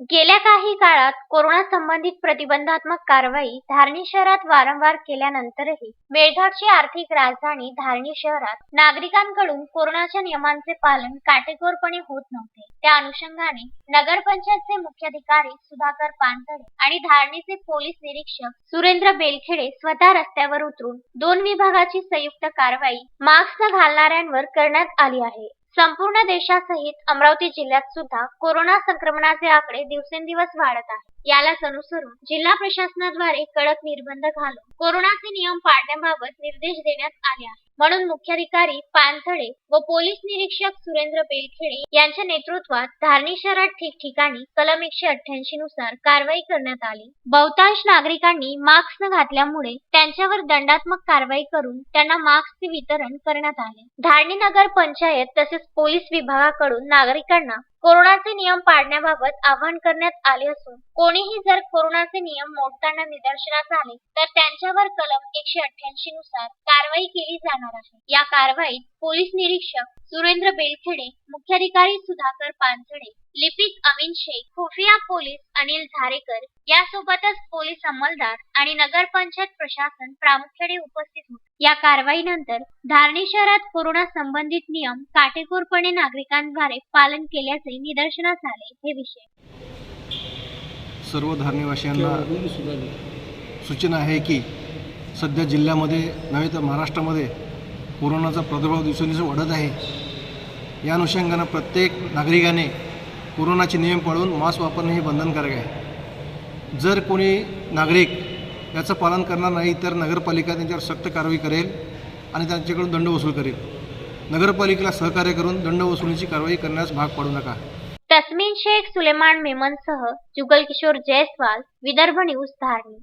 गेल्या काही काळात कोरोना संबंधित प्रतिबंधात्मक कारवाई धारणी शहरात वारंवार केल्यानंतरही मेळघाटची आर्थिक राजधानी धारणी शहरात नागरिकांकडून कोरोनाच्या नियमांचे पालन काटेकोरपणे होत नव्हते. त्या अनुषंगाने नगरपंचायतचे मुख्याधिकारी सुधाकर पानसरे आणि धारणीचे पोलीस निरीक्षक सुरेंद्र बेलखेडे स्वतः रस्त्यावर उतरून दोन विभागाची संयुक्त कारवाई मास्क न घालणाऱ्यांवर करण्यात आली आहे. संपूर्ण देशासहित अमरावती जिल्ह्यात सुद्धा कोरोना संक्रमणाचे आकडे दिवसेंदिवस वाढत आहेत. यालाच अनुसरून जिल्हा प्रशासनाद्वारे कडक निर्बंध घालून कोरोनाचे नियम पाळण्याबाबत निर्देश देण्यात आले आहेत. म्हणून मुख्याधिकारी पानथडे व पोलीस निरीक्षक सुरेंद्र बेलखेडे यांच्या नेतृत्वात धारणी शहरात ठिकठिकाणी कलम एकशे अठ्ठ्याऐंशी नुसार कारवाई करण्यात आली. बहुतांश नागरिकांनी मास्क न घातल्यामुळे त्यांच्यावर दंडात्मक कारवाई करून त्यांना मास्कचे वितरण करण्यात आले. धारणी नगर पंचायत तसेच पोलीस विभागाकडून नागरिकांना कोरोनाचे नियम पाळण्याबाबत आवाहन करण्यात आले असून कोणीही जर कोरोनाचे नियम मोडताना निदर्शनास आले तर त्यांच्यावर कलम एकशे अठ्ठ्याऐंशी नुसार कारवाई केली जाणार आहे. या कारवाईत पोलीस निरीक्षक सुरेंद्र बेलखेडे मुख्याधिकारी सुधाकर पानझडे लिपिक अमिन शेख खुफिया पोलीस अनिल झारेकर यासोबतच पोलीस अंमलदार आणि नगरपंचायत प्रशासन प्रामुख्याने उपस्थित होते. या कारवाईनंतर धारणी शहरात कोरोना संबंधित नियम काटेकोरपणे नागरिकांद्वारे पालन केल्याचे निदर्शनास आले हे विषय. सर्व धारणीवासियांना सूचना आहे की सध्या जिल्ह्यामध्ये नव्हे तर महाराष्ट्रामध्ये कोरोनाचा प्रादुर्भाव दिवसेंदिवस वाढत आहे. या अनुषंगानं प्रत्येक नागरिकाने कोरोनाचे नियम पाळून मास्क वापरणे हे बंधनकारक आहे. जर कोणी नागरिक याचं पालन करणार नाही तर नगरपालिका त्यांच्यावर सक्त कारवाई करेल आणि त्यांच्याकडून दंड वसूल करेल. नगरपालिकेला सहकार्य करून दंड वसुलीची कारवाई करण्यास भाग पाडू नका. तस्मीन शेख सुलेमान मेमनसह जुगल किशोर जयस्वाल विदर्भ न्यूज धारणी.